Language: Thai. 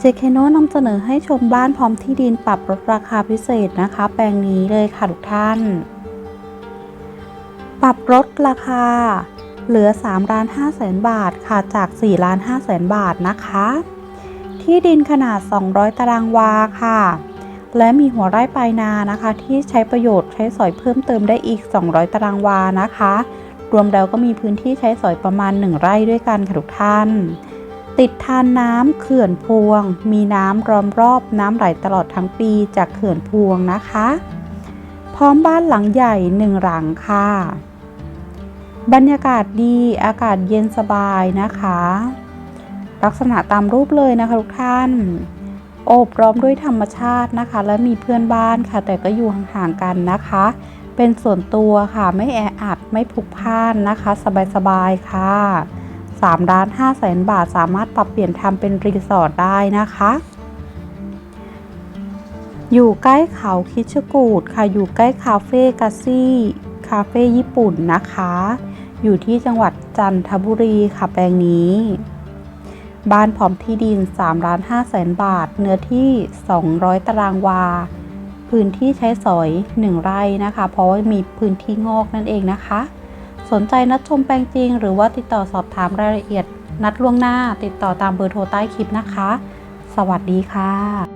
เจเคโนนำเสนอให้ชมบ้านพร้อมที่ดินปรับลดราคาพิเศษนะคะ แปลงนี้เลยค่ะทุกท่าน ปรับลดราคา เหลือ3ล้าน5แสนบาทค่ะจาก4ล้าน5แสนบาทนะคะ ที่ดินขนาด 200 ตารางวาค่ะ และมีหัวไร่ปลายนานะคะ ที่ใช้ประโยชน์ใช้สอยเพิ่มเติมได้อีก 200 ตารางวานะคะ รวมแล้วก็มีพื้นที่ใช้สอยประมาณ 1 ไร่ด้วยกันค่ะทุกท่าน ติดทานน้ำเขื่อนพวง มีน้ำล้อมรอบน้ำไหลตลอดทั้งปีจากเขื่อนพวงนะคะ พร้อมบ้านหลังใหญ่หนึ่งหลังค่ะ บรรยากาศดีอากาศเย็นสบายนะคะ ลักษณะตามรูปเลยนะคะทุกท่าน โอบล้อมด้วยธรรมชาตินะคะ และมีเพื่อนบ้านค่ะ แต่ก็อยู่ห่างๆกันนะคะ เป็นส่วนตัวค่ะไม่แออัดไม่พลุกพล่านนะคะ สบายๆค่ะ 3ล้าน5แสนบาท สามารถปรับเปลี่ยนทำเป็นรีสอร์ทได้นะคะ อยู่ใกล้เขาคิชกูดค่ะ อยู่ใกล้คาเฟ่กาซี่คาเฟ่ญี่ปุ่นนะคะ อยู่ที่จังหวัดจันทบุรีค่ะแปลงนี้ บ้านพร้อมที่ดิน3ล้าน5แสนบาท เนื้อที่ 200 ตารางวา พื้นที่ใช้สอย 1 ไร่นะคะ เพราะว่ามีพื้นที่งอกนั่นเองนะคะ สนใจนัดชมแปลงจริง หรือว่าติดต่อสอบถามรายละเอียด นัดล่วงหน้าติดต่อตามเบอร์โทรใต้คลิปนะคะ สวัสดีค่ะ